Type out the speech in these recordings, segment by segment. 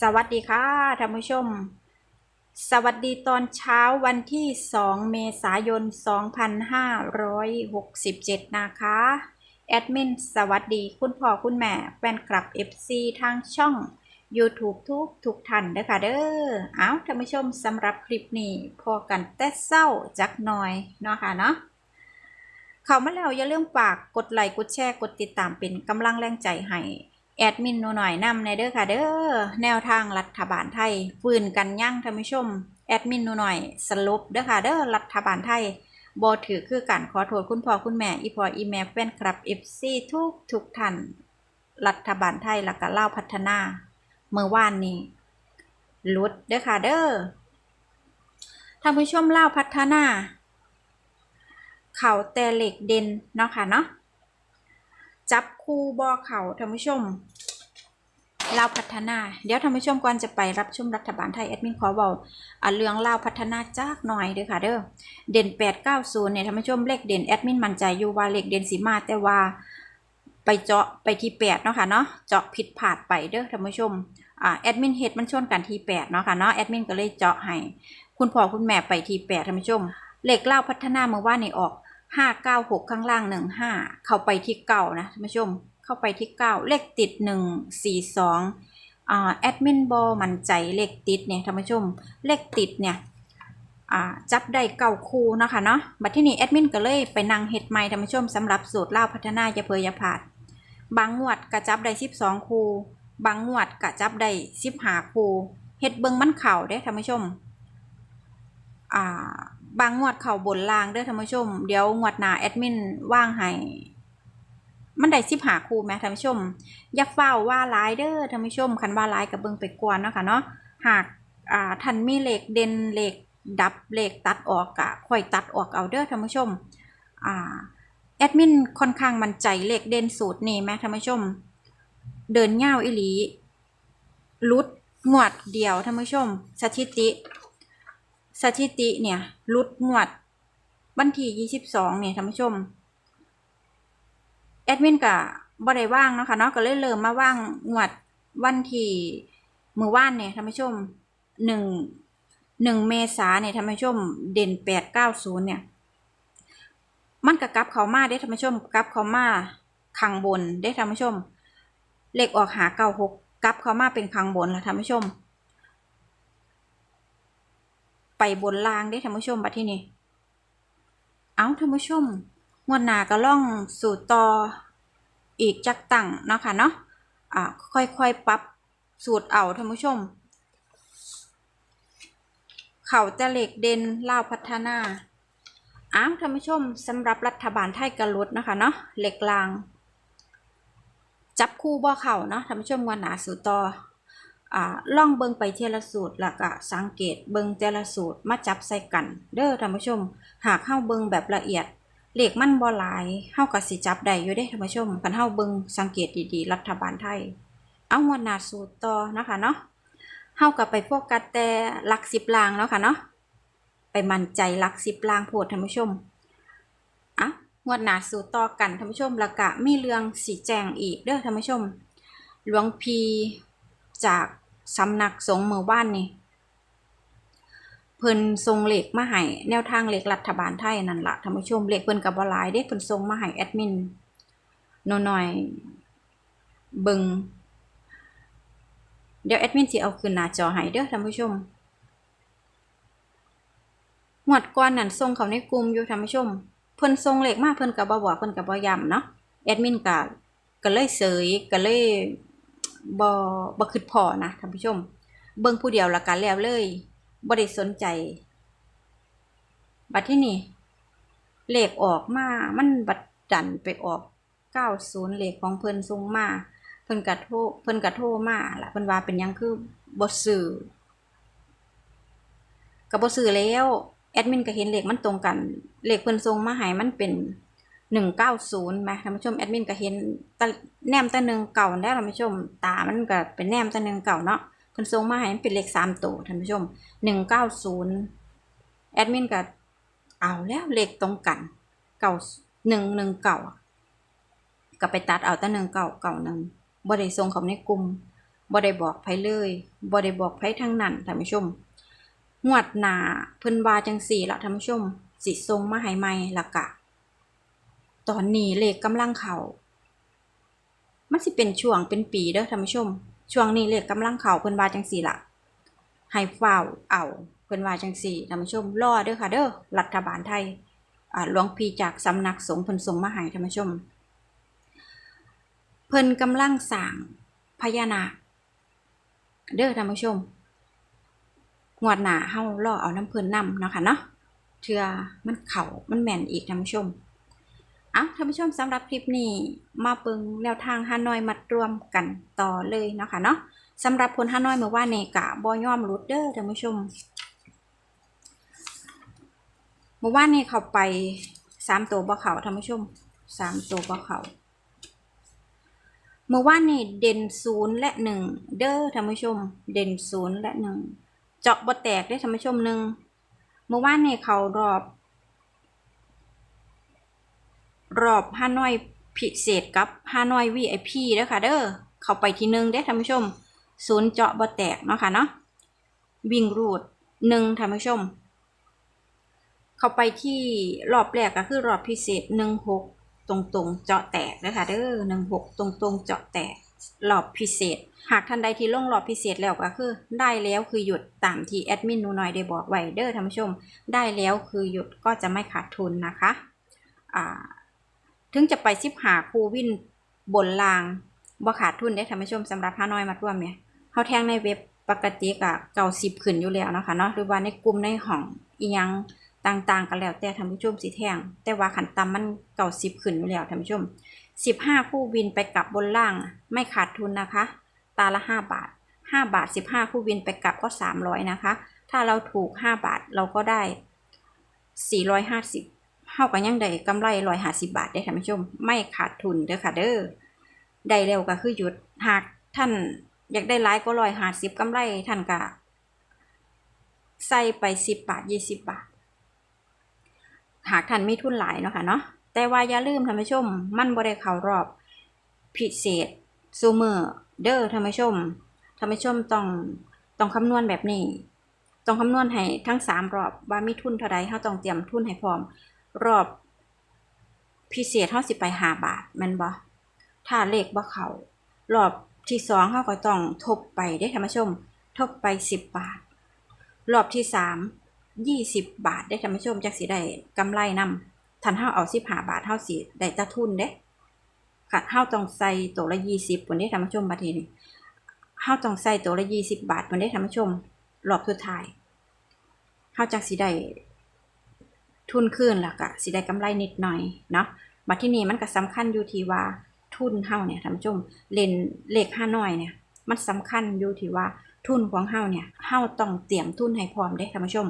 สวัสดีค่ะท่านผู้ชม สวัสดีตอนเช้าวันที่ 2 เมษายน 2567 นะคะ แอดมินสวัสดีคุณพ่อคุณแม่แฟนคลับ FC ทางช่อง YouTube ทุกทุกท่านเด้อค่ะเด้อเอาท่านผู้ชมสำหรับคลิปนี้ พอกันแต่เศร้าจักหน่อย เนาะค่ะเนาะเข้ามาแล้วอย่าลืมฝากกดไลค์กดแชร์กดติดตามเป็นกำลังแรงใจให้ แอดมินหนูหน่อยนำในเด้อค่ะเด้อแนวทางรัฐบาลไทยฟื้นกันยั่งท่านผู้ชมแอดมินหนูหน่อยสรุปเด้อค่ะเด้อรัฐบาลไทยบอถือคือกันขอโทษคุณพ่อคุณแม่อีพออีแม่แฟนคลับ FC ทุกทุกท่านรัฐบาลไทยแล้วก็เล่าพัฒนา เมื่อวานนี้ลุดเด้อค่ะเด้อท่านผู้ชมเล่าพัฒนา เขาแต่เหล็กเด่นเนาะค่ะเนาะ จับคู่บอเขาท่านผู้ชมเราวพัฒนา เดี๋ยวท่านผู้ชมก่อนจะไปรับชมรัฐบาลไทยแอดมินขอบอกอะเรื่องเล่าวพัฒนาจากหน่อยเด้อค่ะเด้อเด่น 890เนี่ยท่านผู้ชมเลขเด่นแอดมินมั่นใจอยู่ว่าเลขเด่นสีมาแต่ว่าไปเจาะไปที่ 8 เนาะค่ะเนาะเจาะผิดพลาดไปเด้อท่านผู้ชมอ่าแอดมินเฮดมันชนกันที่ 8 เนาะค่ะเนาะแอดมินก็เลยเจาะให้คุณพ่อคุณแม่ไปที่ 8ท่านผู้ชมเลขเล่าพัฒนาเมื่อวานนี่ออก ห้าเก้าหกข้างล่างหนึ่งห้าเข้าไปที่เก้านะท่านผู้ชมเข้าไปที่เก้าเลขติดหนึ่งสี่สองอ่าแอดมินบอมั่นใจเลขติดเนี่ยท่านผู้ชมเลขติดเนี่ยอ่าจับได้เก้าคูนะคะเนาะ บัดที่นี่แอดมินก็เลยไปนั่งเฮ็ดใหม่ท่านผู้ชมสำหรับสูตรเล่าพัฒนาอย่าเพยยาพลาด บางงวดกระจับได้สิบสองคู บางงวดกระจับได้สิบห้าคูเฮ็ดเบิ่งมันเข่าเด้ท่านผู้ชม อ่า บางงวดเข่าบนล่างเด้อท่านผู้ชม เดี๋ยวงวดหน้าแอดมินว่างให้มันได้สิบหาคู่ไหมท่านผู้ชมอย่าเฝ้าว่าร้ายเด้อท่านผู้ชมคันว่าร้ายกับเบิงไปก่อนเนาะค่ะเนาะหากอ่าท่านมีเหล็กเด่นเหล็กดับเหล็กตัดออกกะค่อยตัดออกเอาเด้อท่านผู้ชมอ่าแอดมินค่อนข้างมั่นใจเหล็กเด่นสูตรนี่แม่ท่านผู้ชม เดินเง่าอิหลีลุดงวดเดียวท่านผู้ชม สถิติ สถิติเนี่ยลุดงวดวันที่22เนี่ยท่านผู้ชม แอดมินกะบ่ได้ว่างนะคะเนาะก็เลยเริ่มมาว่างงวดวันที่มือว่านเนี่ยท่านผู้ชมหนึ่งหนึ่งเมษาเนี่ยท่านผู้ชม เด่นแปดเก้าศูนย์เนี่ย มันกะกลับเขามาได้ท่านผู้ชมกลับเขามาขังบนได้ท่านผู้ชม เลขออกหาเก้าหกกลับเขามาเป็นขังบนแล้วท่านผู้ชม ไปบนล่างได้ท่านผู้ชมบัดที่นี่เอาท่านผู้ชมงวดหน้าก็ล่องสู่ต่ออีกจักตั้งเนาะค่ะเนาะอ่าค่อยๆปรับสูตรเอาท่านผู้ชม เข่าจะเหล็กเด่นเล่าพัฒนาอ้าวท่านผู้ชมสำหรับรัฐบาลไทยกระลุดนะคะเนาะเหล็กลาง จับคู่บ่อเข่าเนาะท่านผู้ชมงวดหนาสู่ต่อ อ่าล่องเบิงไปเทละสูตรแล้วก็สังเกตเบิงแต่ละสูตรมาจับใส่กัน เด้อท่านผู้ชม หากเข้าเบิงแบบละเอียดเหลขมันบ่หลายเฮาก็สิจับได้อยู่เด้ท่านผู้ชมคันเฮาเบิงสังเกตดีๆ รัฐบาลไทย เอางวดหน้าสูตรต่อนะคะเนาะเฮาก็ไปโฟกัสแต่หลักสิบลางเนาะค่ะเนาะไปมั่นใจหลักสิบลางโพดท่านผู้ชมอะงวดหน้าสูตรต่อกันท่านผู้ชมแล้วก็มีเรื่องสีแจงอีกเด้อท่านผู้ชม หลวงพีจาก สำนักสงฆ์เมืองบ้านนี่เพิ่นทรงเหล็กมาให้แนวทางเหล็กรัฐบาลไทยนั่นละท่านผู้ชมเหล็กเพิ่นกับบหลายเด้เพิ่นทรงมาให้แอดมินหน่อยเบิงเดี๋ยวแอดมินสิเอาขึ้นหน้าจอให้เด้อท่านผู้ชมหมวดก่อนนั่นทรงเขาในกลุ่มอยู่ท่านผู้ชม เพิ่นทรงเหล็กมาเพิ่นก็บ่บอกเพิ่นก็บ่ย้ำเนาะแอดมินก็ก็เลยเสยก็เลย บ่บ่คิดพอนะท่านผู้ชม เบิ่งผู้เดียวละกันแล้วเลยบ่ได้สนใจ บัดที่นี่เลขออกมา มันบัดดันไปออก90เลขของเพิ่นส่งมา เพิ่นก็โทเพิ่นก็โทมาละเพิ่นว่าเป็นยังคือบ่ซื้อก็บ่ซื้อแล้วแอดมินก็เห็นเลขมันตรงกันเลขเพิ่นส่งมาให้มันเป็น หนึ่งเก้าศูนย์ไหมท่านผู้ชมแอดมินก็เห็นตะแนมตะหนึ่งเก่าแล้วท่านผู้ชมตามันก็เป็นแนมตะหนึ่งเก่าเนาะเพิ่นส่งมาให้มันเป็นเลขสามตัวท่านผู้ชมหนึ่งเก้าศูนย์แอดมินก็เอาแล้วเลขตรงกันเก่าหนึ่งหนึ่งเก่าก็ไปตัดเอาตะหนึ่งเก่าเก่าหนึ่งบ่ได้ส่งเขาในกลุ่มบ่ได้บอกไผเลยบ่ได้บอกไผทั้งนั้นท่านผู้ชมงวดหนาเพิ่นว่าจังสี่ล่ะท่านผู้ชมสิส่งมาให้ใหม่ละกะ ตอนนี้เลขกำลังเข้ามันสิเป็นช่วงเป็นปีเด้อท่านผู้ชม ช่วงนี้เลขกำลังเข้าเพิ่นว่าจังสี่ละให้ฝ้าเอาเพิ่นว่าจังสี่ท่านผู้ชมรอเด้อค่ะเด้อรัฐบาลไทยหลวงพี่จากสำนักสงฆ์เพิ่นส่งมาให้ท่านผู้ชม เพิ่นกำลังสร้างพญานาคเด้อท่านผู้ชมงวดหนาเฮารอเอาน้ำเพิ่นนำเนาะค่ะเนาะเทือมันเข้ามันแม่นอีกท่านผู้ชม อ้าท่านผู้ชมสำหรับคลิปนี้มาเบิ่งแนวทางฮานอยมัดรวมกันต่อเลยเนาะค่ะเนาะสำหรับผลฮานอยเมื่อวานนี้กะบอย่อมรุดเด้อท่านผู้ชมเมื่อวานนี้เขาไปสามตัวบ่เขาท่านผู้ชมสามตัวบ่เขาเมื่อวานนี้เด่นศูนย์และหนึ่งเด้อท่านผู้ชม เด่นศูนย์และหนึ่งเจาะบ่แตกได้ท่านผู้ชมหนึ่งเมื่อวานนี้เขารอบ รอบฮานอยพิเศษกับฮานอยวีไอพีเด้อค่ะเด้อเขาไปที่หนึ่งเด้อท่านผู้ชมศูนย์เจาะบ่แตกเนาะค่ะเนาะวิ่งรูดหนึ่งท่านผู้ชม เข้าไปที่รอบแรกก็คือรอบพิเศษหนึ่งหกตรงตรงๆเจาะแตกนะคะเด้อหนึ่งหกตรงตรงๆเจาะแตกรอบพิเศษ หากท่านใดที่ลงรอบพิเศษแล้วก็คือ ได้แล้วคือหยุดตามที่แอดมินนูน้อยได้บอกไว้เด้อท่านผู้ชม ได้แล้วคือหยุดก็จะไม่ขาดทุนนะคะ อ่า ถึงจะไปซิบหาคูวินบนลางบ่ขาดทุนได้ท่านผู้ชมสำหรับฮาน้อยมาร่วมเนี่ยเขาแทงในเว็บปกติกะเก่าสิบขึ้นอยู่แล้วนะคะเนาะหรือว่าในกลุ่มในห้องอียังต่างๆ กันแล้วแต่ท่านผู้ชมสิแทง แต่ว่าขันต่ำมันเก่าสิบขึ้นอยู่แล้วท่านผู้ชมสิบห้าคู่วินไปกลับบนล่าง ไม่ขาดทุนนะคะ ตาละห้าบาทห้าบาทสิบห้าคู่วินไปกลับก็สามร้อยนะคะ ถ้าเราถูกห้าบาทเราก็ได้สี่ร้อยห้าสิบ เท่ากับยังได้กำไรร้อยห้าสิบบาทได้อท่านผู้ชม ไม่ขาดทุนเด้อค่ะเด้อได้เร็วก็คือหยุดหากท่านอยากได้หลายก็ร้อยหาสิบกำไรท่านก็ใส่ไปสิบบาทยี่สิบบาท หากท่านมีทุนหลายเนาะค่ะเนาะแต่ว่าอย่าลืมท่านผู้ชม มันบ่ได้เขารอบพิเศษซูเมอร์เด้อท่านผู้ชมท่านผู้ชมต้องต้องคำนวณแบบนี้ ต้องคำนวณให้ทั้งสามรอบว่ามีทุนเท่าใดเฮาต้องเตรียมทุนให้พร้อม รอบ พิเศษเฮาสิไปหาบาทแม่นบ่ถ้าเลขบ่เขารอบที่สองเขาก็ต้องทบไปได้ท่านผู้ชม ทบไปสิบบาท รอบที่สามยี่สิบบาทได้ท่านผู้ชมจากสิได้กำไรนำทันเฮาเอาสิบหาบาทเฮาสิได้ตะทุนเด้ค่ะเฮาต้องใส่ตัวละยี่สิบคนได้ท่านผู้ชมบัดนี้เฮาต้องใส่ตัวละยี่สิบบาทคนได้ท่านผู้ชมรอบสุดท้ายเฮาจากสิได้ ทุนคืนแล้วก็สิได้กำไรนิดหน่อยเนาะบัดที่นี่มันก็สำคัญอยู่ที่ว่าทุนเฮาเนี่ยท่านผู้ชมเล่นเลขห้าน้อยเนี่ย มันสำคัญอยู่ที่ว่าทุนของเฮาเนี่ยเฮาต้องเตรียมทุนให้พร้อมเด้ท่านผู้ชม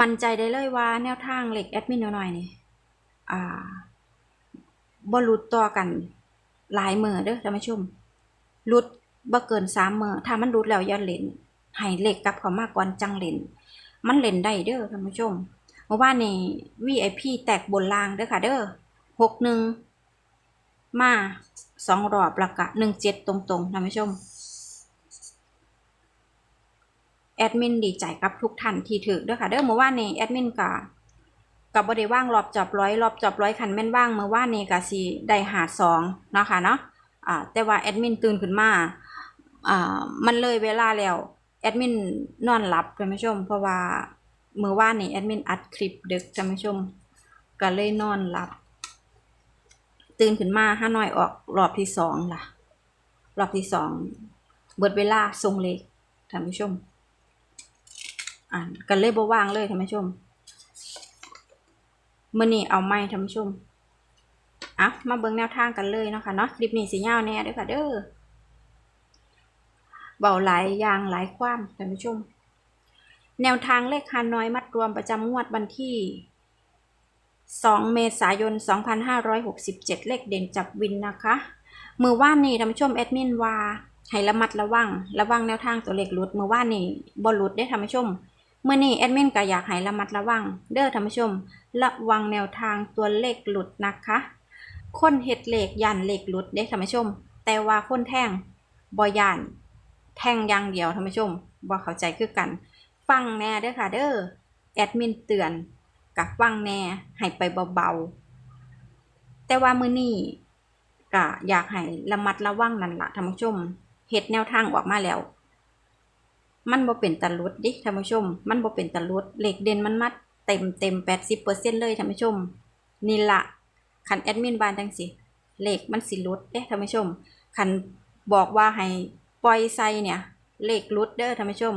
มั่นใจได้เลยว่าแนวทางเลขแอดมินน้อยๆนี่อ่าบ่หลุดต่อกันหลายมือเด้อท่านผู้ชมหลุดบ่เกินสามมือถ้ามันหลุดแล้วย่าเล่นให้เลขกลับเข้ามาก่อนจังเล่นมันเล่นได้เด้อท่านผู้ชม เมื่อวานนี้ VIP แตกบนล่างเด้อค่ะเด้อหกหนึ่งมาสองรอบแล้วก็หนึ่งเจ็ดตรงๆท่านผู้ชม แอดมินดีใจกับทุกท่านที่ถือเด้อค่ะเด้อเมื่อวานนี้แอดมินก็กับบ่ได้ว่างรอบจอบร้อยรอบจอบร้อยคันแม่นว่างเมื่อวานนี้ก็สิได้หาสองเนาะค่ะเนาะอ่าแต่ว่าแอดมินตื่นขึ้นมาอ่ามันเลยเวลาแล้วแอดมินนอนหลับท่านผู้ชม เพราะว่า เมื่อวานนี้แอดมินอัดคลิปดึกท่านผู้ชมก็เลยนอนหลับ ตื่นขึ้นมาห้าน้อยออกรอบที่สองล่ะ รอบที่สองเบิดเวลาทรงเล็กท่านผู้ชม อ่านกันเลยบ่ว่างเลยท่านผู้ชมมื่อนี้เอาไม้ท่านผู้ชมอะมาเบิ่งแนวทางกันเลยเนาะค่ะเนาะคลิปนี้สียาแน่เด้วยค่ะเด้อเบาหลายยางหลายความท่านผู้ชม แนวทางเลขคาน้อยมัดรวมประจำงวดวันที่ 2 เมษายน 2567 เลขเด่นจับวินนะคะ มือว่านนี่ท่านผู้ชมแอดมินว่าให้ระมัดระวัง ระวังแนวทางตัวเลขหลุดมือว่านนี่บอลหลุดได้ท่านผู้ชมเมื่อนี้แอดมินก็อยากให้ระมัดระวัง เด้อท่านผู้ชม ระวังแนวทางตัวเลขหลุดนะคะ คนเฮ็ดเลขยันเลขหลุดได้ท่านผู้ชม แต่ว่าคนแท่งบอย่านแท่งยางเดียวท่านผู้ชมบ่เข้าใจคือกัน ฟังแน่เด้อค่ะเด้อแอดมินเตือนกับฟังแน่ให้ไปเบาๆ แต่ว่ามือนี้ก็อยากให้ระมัดระวังนั่นละท่านผู้ชมเฮ็ดแนวทางออกมาแล้ว มันบ่เป็นตะลุดดิท่านผู้ชม มันบ่เป็นตะลุดเหลขเด่นมันมัดเต็มเต็ม80%เลยท่านผู้ชมนี่ละคันแอดมินบานจังสิเหลขมันสิลุดเด้ท่านผู้ชมคันบอกว่าให้ปล่อยใส่เนี่ยเหลขหลุดเด้อท่านผู้ชม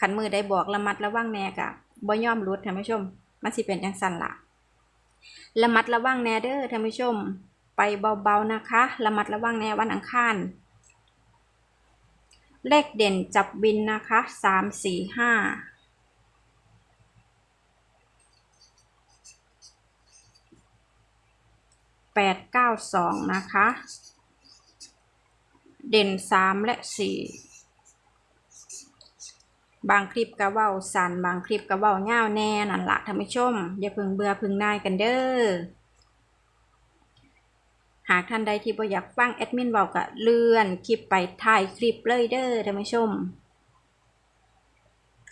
คันมือได้บอกระมัดระวังแน่กะบ่ยอมหลุดท่านผู้ชม มันสิเป็นจังซั่นล่ะระมัดระวังแน่เด้อท่านผู้ชม ไปเบาๆนะคะระมัดระวังแน่วันอังคารเลขเด่นจับบินนะคะสามสี่ห้าแปดเก้าสองนะคะ เด่นสามและสี่ บางคลิปก็เว้าสันบางคลิปก็เว้าเง่าแน่นั่นละท่านผู้ชม อย่าพึงเบื่อพึงนายกันเด้อหากท่านใดที่บ่อยากฟังแอดมินเว้าก็เลื่อนคลิปไปถ่ายคลิปเลยเด้อท่านผู้ชม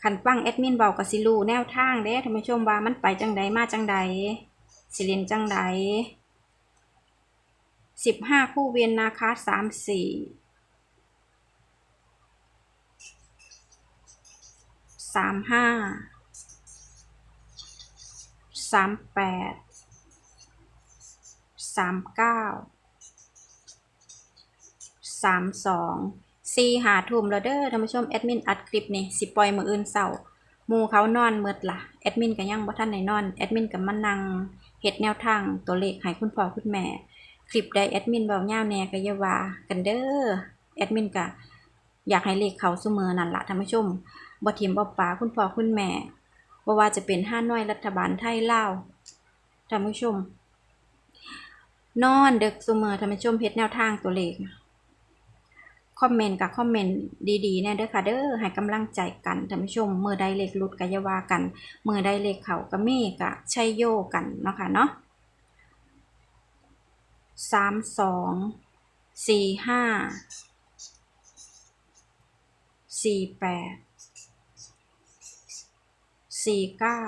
คันฟังแอดมินเว้าก็สิรูแนวทางเด้ท่านผู้ชมว่ามันไปจังใดมาจังใดสิเล่นจังใดสิบห้าคู่เวียนนะคะสามสี่ สามห้าสามแปดสามเก้าสามสองสี่หาทุ่มแล้วเด้อท่านผู้ชมแอดมินอัดคลิปนี่สิปล่อยมืออื่นเสาร์มูเขานอนเมืดละแอดมินก็ยังบ่ทันไหนนอนแอดมินกับมันนั่งเฮ็ดแนวทางตัวเลขให้คุณพ่อคุณแม่ คลิปใดแอดมินเบาเงาแน่ก็อย่าว่ากันเด้อแอดมินก็อยากให้เลขเขาเสมอนั่นละท่านผู้ชม บ่ทิมบ่ปาคุณพ่อคุณแม่บ่ว่าจะเป็นห้าน้อยรัฐบาลไทยลาวท่านผู้ชม นอนเดึกเสมอท่านผู้ชมเฮ็ดแนวทางตัวเลขคอมเมนต์กับคอมเมนต์ดีๆแน่เด้อค่ะเด้อให้กำลังใจกันท่านผู้ชมเมื่อใดเลขหลุดก็อย่าว่ากันเมื่อใดเลขเขาก็มีก็ใช่โยกันเนาะค่ะเนาะสามสองสี่ห้าสี่แปด สี่เก้า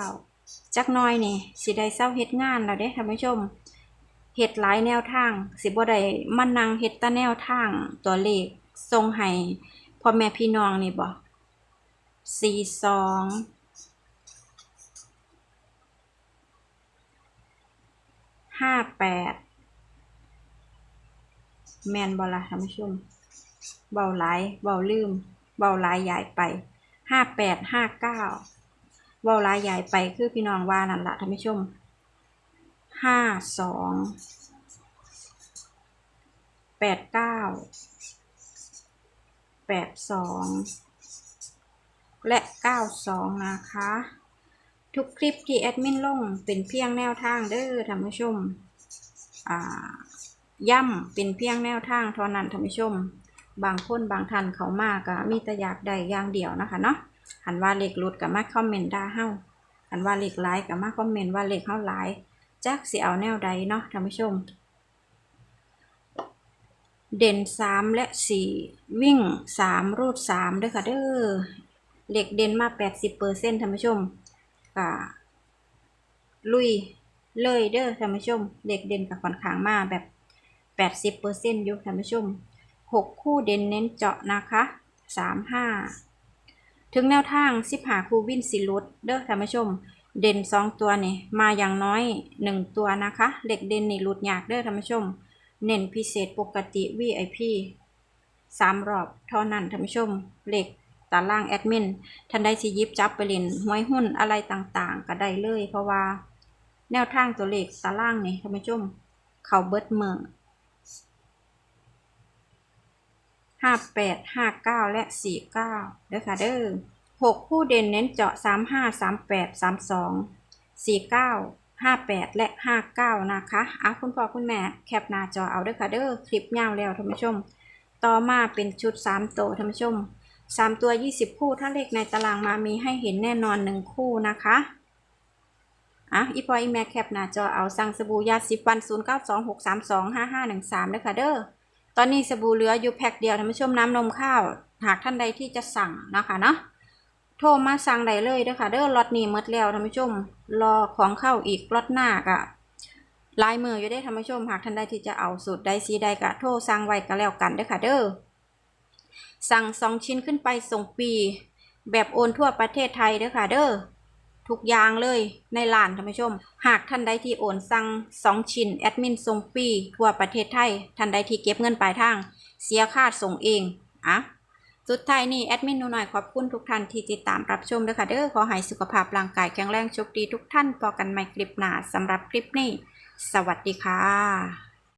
จักน้อยนี่สิได้เศร้าเฮ็ดงานแล้วเด้ท่านผู้ชมเฮ็ดหลายแนวทาง สิบ่ได้มานั่งเฮ็ดแตะแนวทางตัวเลขส่งให้พ่อแม่พี่น้องนี่บ่สี่สองห้าแปดแมนบอละท่านผู้ชมเบาหลายเบาลืมเบาหลายใหญ่ไปห้าแปดห้าเก้า เบาลายใหญ่ไปคือพี่น้องว่านั่นละท่านผู้ชมห้าสองแปดเก้าแปดสองและเก้าสองนะคะ ทุกคลิปที่แอดมินลงเป็นเพียงแนวทางเด้อท่านผู้ชมย่ำเป็นเพียงแนวทางเท่านั้นท่านผู้ชม บางคนบางท่านเขามากมีแต่อยากได้อย่างเดียวนะคะเนาะ หันว่าเลขหลุดกับมาคอมเมนต์ด่าเฮาหันว่าเลขหลายกับมาคอมเมนต์ว่าเลขเฮาหลายจักสิเอาแนวใดเนาะท่านผู้ชม เด่นสามและสี่วิ่งสามรูดสามด้วยค่ะเด้อเหลขเด่นมาแปดสิบเปอร์เซ็นต์ท่านผู้ชมก็ลุยเลยเด้อท่านผู้ชมเหลขเด่นกับค่อนขางมาแบบแปดสิบเปอร์เซ็นต์อยู่ท่านผู้ชมหกคู่เด่นเน้นเจาะนะคะสามห้า ถึงแนวทางสิบหาคูวินสิลุดเด้อท่านผู้ชม เด่นสองตัวนี่มาอย่างน้อยหนึ่งตัวนะคะเหล็กเด่นนี่หลุดยากเด้อท่านผู้ชม เน้นพิเศษปกติ VIP สามรอบเท่านั้นท่านผู้ชมเหล็กตารางแอดมินท่านใดสิยิบจับไปเล่นหวยหุ้นอะไรต่างๆ ก็ได้เลย เพราะว่า แนวทางตัวเลขตารางนี่ท่านผู้ชม เขาเบิดเมือ ห้าแปดห้าเก้าและสี่เก้าเด้อค่ะเด้อหกคู่เด่นเน้นเจาะสามห้าสามแปดสามสองสี่เก้าห้าแปดและห้าเก้านะคะอะคุณพ่อคุณแม่แคปหน้าจอเอาเด้อค่ะเด้อคลิปยาวแล้วท่านผู้ชม ต่อมาเป็นชุดสามตัวท่านผู้ชมสามตัวยี่สิบคู่ถ้าเลขในตารางมามีให้เห็นแน่นอนหนึ่งคู่นะคะอะอีพออีแม่แคปหน้าจอเอาสั่งสบู่ยาสีฟัน 0 9 2 6 3 2 5 5 1 3ด้วยค่ะเด้อ ตอนนี้สบู่เหลืออยู่แพ็คเดียวท่านผู้ชมน้ำนมข้าว หากท่านใดที่จะสั่งนะคะเนาะโทรมาสั่งได้เลยเด้อค่ะเด้อล็อตนี้หมดแล้วท่านผู้ชมรอของเข้าอีกล็อตหน้าก็ลายมืออยู่ได้ท่านผู้ชมหากท่านใดที่จะเอาสูตรใดสีใดก็โทรสั่งไว้ก็แล้วกันเด้อค่ะเด้อสั่งสองชิ้นขึ้นไปส่งฟรีแบบโอนทั่วประเทศไทยเด้อค่ะเด้อ ทุกอย่างเลยในร้านท่านผู้ชม หากท่านใดที่โอนสั่ง2ชิ้นแอดมินส่งฟรีทั่วประเทศไทย ท่านใดที่เก็บเงินปลายทาง เสียค่าส่งเองอะสุดท้ายนี้แอดมินหนูหน่อยขอบคุณทุกท่านที่ติดตามรับชมด้วยค่ะเด้อขอให้สุขภาพร่างกายแข็งแรงโชคดีทุกท่านพอกันใหม่คลิปหน้าสำหรับคลิปนี้ สวัสดีค่ะ